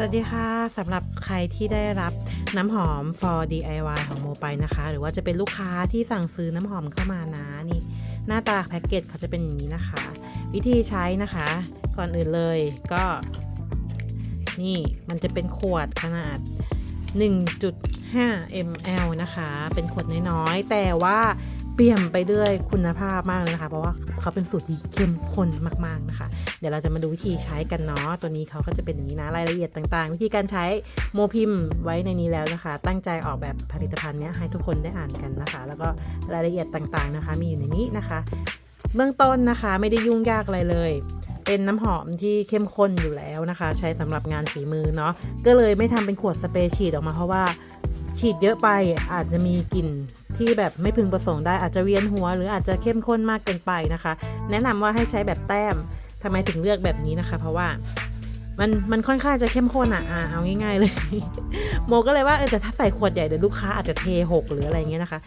สวัสดีค่ะสำหรับใครที่ได้รับน้ำหอม for DIY ของโมไปนะคะ หรือว่าจะเป็นลูกค้าที่สั่งซื้อน้ำหอมเข้ามานะนี่ หน้าตาแพ็กเกจเขาจะเป็นอย่างนี้นะคะ วิธีใช้นะคะ ก่อนอื่นเลยก็ นี่มันจะเป็นขวดขนาด 1.5 ml นะคะ เป็นขวดน้อยๆ แต่ว่า เปี่ยมไปด้วยคุณภาพมากเลยนะคะ เพราะว่าเขาเป็นสูตรที่เข้มข้นมากๆนะคะ เดี๋ยวเราจะมาดูวิธีใช้กันเนาะตัวนี้เขาก็จะเป็นอย่างนี้นะรายละเอียดต่างๆ วิธีการใช้โมพิมพ์ไว้ในนี้แล้วนะคะ ตั้งใจออกแบบผลิตภัณฑ์นี้ให้ทุกคนได้อ่านกันนะคะ แล้วก็รายละเอียดต่างๆนะคะ มีอยู่ในนี้นะคะ เบื้องต้นนะคะไม่ได้ยุ่งยากอะไรเลยเป็นน้ำหอมที่เข้มข้นอยู่แล้วนะคะ ใช้สำหรับงานฝีมือเนาะก็เลยไม่ทำเป็นขวดสเปรย์ฉีดออกมาเพราะว่า ฉีดเยอะไปอาจจะมีกลิ่นที่แบบไม่พึงประสงค์ได้อาจจะเวียนหัว หรืออาจจะเข้มข้นมากเกินไปนะคะ แนะนำว่าให้ใช้แบบแต้มทำไมถึงเลือกแบบนี้นะคะ เพราะว่า มันมันค่อนข้างจะเข้มข้นอะอ่าเอาง่าย ๆ เลย โมก็เลยว่าเออแต่ถ้าใส่ขวดใหญ่เดี๋ยวลูกค้าอาจจะเทหกหรืออะไรเงี้ยนะคะ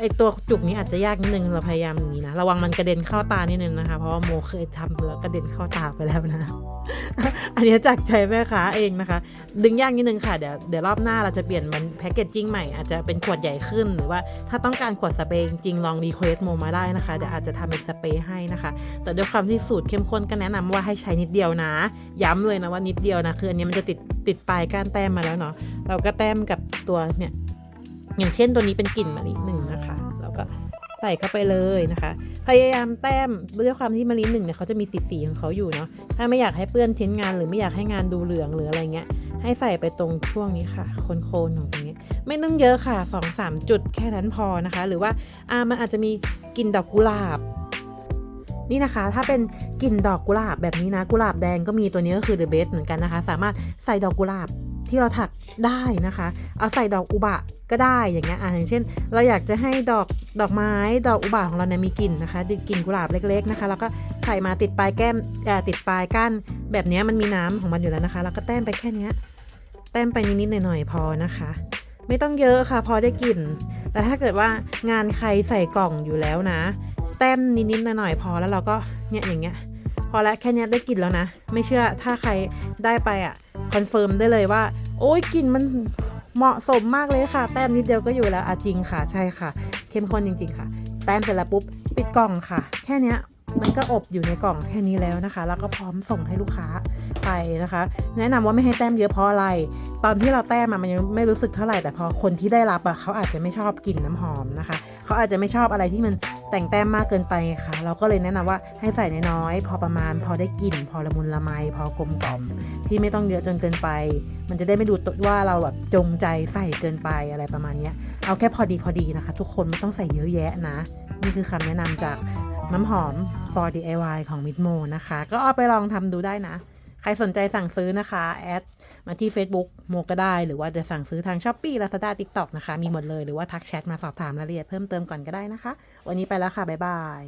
ไอตัวจุกนี้อาจจะยากนิดนึงเราพยายามอย่างนี้นะระวังมันกระเด็นเข้าตานิดนึงนะคะ เพราะว่าโมเคยทำแล้วกระเด็นเข้าตาไปแล้วนะ อันนี้จากใจแม่ค้าเองนะคะ ดึงยากนิดนึงค่ะเดี๋ยวเดี๋ยวรอบหน้าเราจะเปลี่ยนมันแพคเกจจิ้งใหม่อาจจะเป็นขวดใหญ่ขึ้นหรือว่าถ้าต้องการขวดสเปรย์จริงลองรีเควสโมมาได้นะคะเดี๋ยวอาจจะทำเป็นสเปรย์ให้นะคะ แต่ด้วยความที่สูตรเข้มข้นก็แนะนำว่าให้ใช้นิดเดียวนะ ย้ำเลยนะว่านิดเดียวนะคืออันนี้มันจะติดติดปลายก้านแต้มมาแล้วเนาะเราก็แต้มกับตัวเนี่ยอย่างเช่นตัวนี้เป็นกลิ่นมะลิหนึ่งนะคะเราก็ใส่เข้าไปเลยนะคะ พยายามแต้มด้วยความที่มะลิหนึ่งเนี่ยเขาจะมีสีสีของเขาอยู่เนาะถ้าไม่อยากให้เปื้อนชิ้นงานหรือไม่อยากให้งานดูเหลืองหรืออะไรเงี้ยให้ใส่ไปตรงช่วงนี้ค่ะโคนๆของตรงนี้ไม่ต้องเยอะค่ะ2อสจุดแค่นั้นพอนะคะ หรือว่าอ่ามันอาจจะมีกลิ่นดอกกุหลาบ นี่นะคะ ถ้าเป็นกลิ่นดอกกุหลาบแบบนี้นะ กุหลาบแดงก็มีตัวนี้ก็คือ the best เหมือนกันนะคะ สามารถใส่ดอกกุหลาบที่เราถักได้นะคะ เอาใส่ดอกอุบะก็ได้อย่างเงี้ยอ่าอย่างเช่น เราอยากจะให้ดอกดอกไม้ดอกอุบะของเราเนี่ยมีกลิ่นนะคะกลิ่นกุหลาบเล็กๆนะคะแล้วก็ใส่มาติดปลายแก้มเอ่ติดปลายก้านแบบนี้มันมีน้ำของมันอยู่แล้วนะคะ แล้วก็แต้มไปแค่เนี้ยแต้มไปนิดๆหน่อยๆพอนะคะ ไม่ต้องเยอะค่ะ พอได้กลิ่นแต่ถ้าเกิดว่างานใครใส่กล่องอยู่แล้วนะ ต้มนิดๆหน่อยๆพอแล้วเราก็เนี่ยอย่างเงี้ยพอแล้วแค่นี้ได้กลิ่นแล้วนะ ไม่เชื่อถ้าใครได้ไปอะคอนเฟิร์มได้เลยว่า โอ้ยกลิ่นมันเหมาะสมมากเลยค่ะ แต้มนิดเดียวก็อยู่แล้วอะจริงค่ะใช่ค่ะ เข้มข้นจริง ๆ ค่ะ แต้มเสร็จแล้วปุ๊บปิดกล่องค่ะ แค่นี้มันก็อบอยู่ในกล่องแค่นี้แล้วนะคะ แล้วก็พร้อมส่งให้ลูกค้าไปนะคะ แนะนำว่าไม่ให้แต้มเยอะเพราะอะไร ตอนที่เราแต้มมันยังไม่รู้สึกเท่าไหร่แต่พอคนที่ได้รับอะเขาอาจจะไม่ชอบกลิ่นน้ำหอมนะคะ เขาอาจจะไม่ชอบอะไรที่มัน แต่งแต้มมากเกินไปค่ะ เราก็เลยแนะนำว่าให้ใส่น้อยๆพอประมาณ พอได้กลิ่น พอละมุนละไม พอกลมกล่อม ที่ไม่ต้องเยอะจนเกินไป มันจะได้ไม่ดูว่าเราแบบจงใจใส่เกินไปอะไรประมาณนี้เอาแค่พอดีพอดีนะคะ ทุกคนไม่ต้องใส่เยอะแยะนะ นี่คือคำแนะนำจากน้ำหอม for DIY ของ Mitmo นะคะ ก็เอาไปลองทำดูได้นะ ใครสนใจสั่งซื้อนะคะแอดมาที่ Facebook โมก็ได้ หรือว่าจะสั่งซื้อทาง s h อ p e e Lazada TikTok นะคะ มีหมดเลยหรือว่าทักแชทมาสอบถามรายละเอียดเพิ่มเติมก่อนก็ได้นะคะ วันนี้ไปแล้วค่ะ บ๊ายบาย